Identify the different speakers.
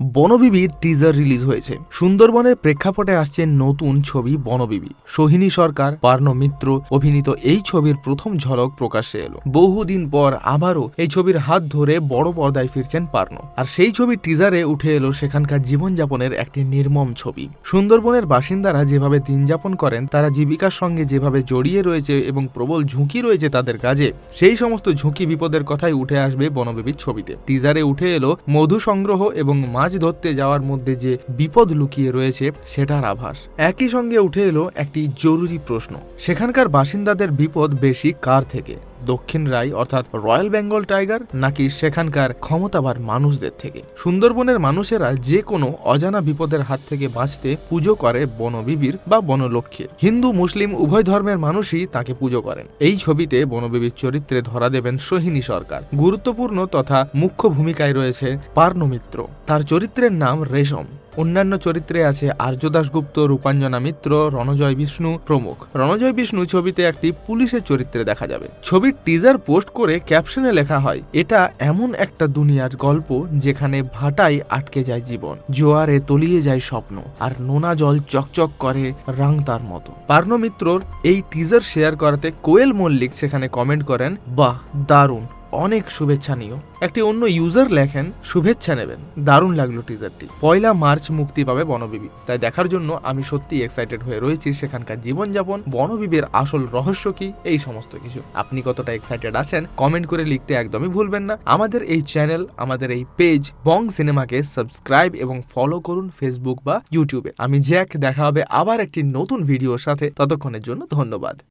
Speaker 1: বনবিবির teaser release হয়েছে। সুন্দরবনের প্রেক্ষাপটে আসছে নতুন ছবি বনবিবি। সোহিনী সরকার পার্ন মিত্র, অভিনীত এই ছবির প্রথম ঝলক প্রকাশ্যে এলো। বহুদিন পর আবারও এই ছবির হাত ধরে বড় পর্দায় ফিরছেন পার্ন আর সেই ছবির টিজারে উঠে এলো সেখানকার জীবনযাপনের একটি নির্মম ছবি। সুন্দরবনের বাসিন্দারা যেভাবে দিনযাপন করেন, তারা জীবিকার সঙ্গে যেভাবে জড়িয়ে রয়েছে এবং প্রবল ঝুঁকি রয়েছে তাদের কাজে, সেই সমস্ত ঝুঁকি বিপদের কথাই উঠে আসবে বনবিবির ছবিতে। টিজারে উঠে এলো মধু সংগ্রহ এবং মাছ ধরতে যাওয়ার মধ্যে যে বিপদ লুকিয়ে রয়েছে, সেটার আভাস। একই সঙ্গে উঠে এলো একটি জরুরি প্রশ্ন। সেখানকার বাসিন্দাদের বিপদ বেশি কার থেকে? দক্ষিণ রায় অর্থাৎ রয়্যাল বেঙ্গল টাইগার, নাকি সেখানকার ক্ষমতাবার মানুষদের থেকে। সুন্দরবনের মানুষেরা যে কোনো অজানা বিপদের হাত থেকে বাঁচতে পুজো করে বনবিবির বা বনলক্ষ্মীর হিন্দু, মুসলিম, উভয় ধর্মের মানুষই তাকে পুজো করেন। এই ছবিতে বনবিবির চরিত্রে ধরা দেবেন সোহিনী সরকার। গুরুত্বপূর্ণ তথা মুখ্য ভূমিকায় রয়েছে পার্নমিত্র তার চরিত্রের নাম রেশম। অন্যান্য চরিত্রে আছে আর্য দাশগুপ্ত, রূপাঞ্জনা মিত্র, রণজয় বিষ্ণু প্রমুখ। রণজয় বিষ্ণু ছবিতে একটি পুলিশের চরিত্রে দেখা যাবে। ছবির টিজার পোস্ট করে ক্যাপশনে লেখা হয়, এটা এমন একটা দুনিয়ার গল্প যেখানে ভাটায় আটকে যায় জীবন, জোয়ারে তলিয়ে যায় স্বপ্ন, আর নোনা জল চকচক করে রাংতার মতো। পার্ন মিত্রর এই টিজার শেয়ার করাতে কোয়েল মল্লিক সেখানে কমেন্ট করেন, বাহ, দারুণ। অনেক শুভেচ্ছা নিও। একটি অন্য ইউজার লেখেন, শুভেচ্ছা নেবেন। দারুণ লাগল টিজারটি পয়লা মার্চ মুক্তি পাবে বনবিবি। তাই দেখার জন্য আমি সত্যি এক্সাইটেড হয়ে রয়েছি সেখানকার জীবনযাপন, বনবিবির আসল রহস্য কি, এই সমস্ত কিছু। আপনি কতটা এক্সাইটেড আছেন কমেন্ট করে লিখতে একদমই ভুলবেন না। আমাদের এই চ্যানেল আমাদের এই পেজ বং সিনেমাকে সাবস্ক্রাইব এবং ফলো করুন ফেসবুক বা ইউটিউবে আমি জ্যাক, দেখা হবে আবার একটি নতুন ভিডিওর সাথে। ততক্ষণের জন্য ধন্যবাদ।